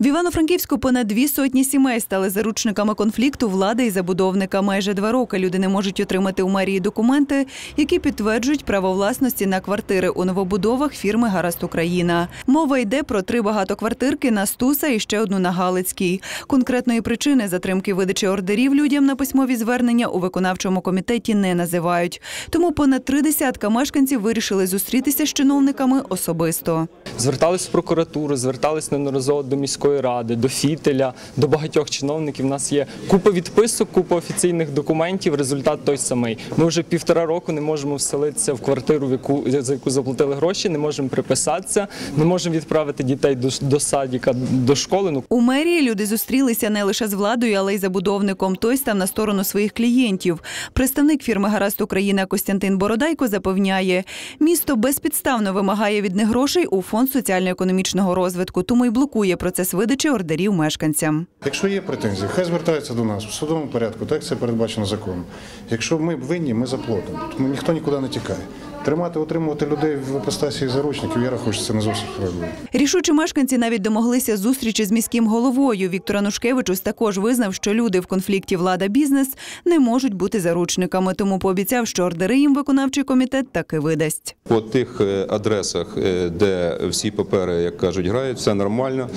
В Івано-Франківську понад дві сотні сімей стали заручниками конфлікту влади і забудовника. Майже два роки люди не можуть отримати у мерії документи, які підтверджують право власності на квартири у новобудовах фірми Гаразд Україна. Мова йде про три багатоквартирки на Стуса і ще одну на Галицькій. Конкретної причини затримки видачі ордерів людям на письмові звернення у виконавчому комітеті не називають. Тому понад три десятка мешканців вирішили зустрітися з чиновниками особисто. Звертались в прокуратуру, звертались неодноразово до міської ради, до фітеля, до багатьох чиновників. У нас є купа відписок, купа офіційних документів. Результат той самий. Ми вже півтора року не можемо вселитися в квартиру, в яку за яку заплатили гроші, не можемо приписатися, не можемо відправити дітей до, до садіка, до школи. Ну У мерії люди зустрілися не лише з владою, але й забудовником. Той став на сторону своїх клієнтів. Представник фірми Гаразд Україна Костянтин Бородайко запевняє, місто безпідставно вимагає від них грошей у фонд соціально-економічного розвитку, тому й блокує процес видачі ордерів мешканцям. Якщо є претензії, хай звертаються до нас в судовому порядку, так це передбачено законом. Якщо ми винні, ми заплатимо. Тому ніхто нікуди не тікає. Тримати, утримувати людей в іпостасі заручників, я рахую, що це не зовсім справедливо. Рішучі мешканці навіть домоглися зустрічі з міським головою. Віктор Анушкевичус також визнав, що люди в конфлікті влада-бізнес не можуть бути заручниками, тому пообіцяв, що ордери їм виконавчий комітет таки видасть. По тих е, адресах, е, де всі папери, як кажуть, грають, все нормально.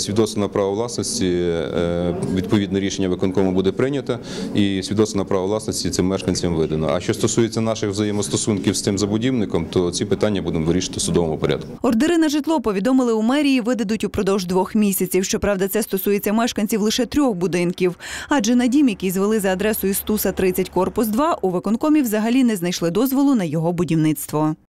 Свідоцтво на право власності, е, відповідне рішення виконкому буде прийнято, і свідоцтво на право власності цим мешканцям видано. А що стосується наших взаємостосунків з цим забудівником, то ці питання будемо вирішити в судовому порядку. Ордери на житло повідомили у мерії, видадуть упродовж двох місяців. Щоправда, це стосується мешканців лише трьох будинків. Адже на дім, який звели за адресою Стуса 30 корпус 2, у виконкомі взагалі не знайшли дозволу на його будівництво.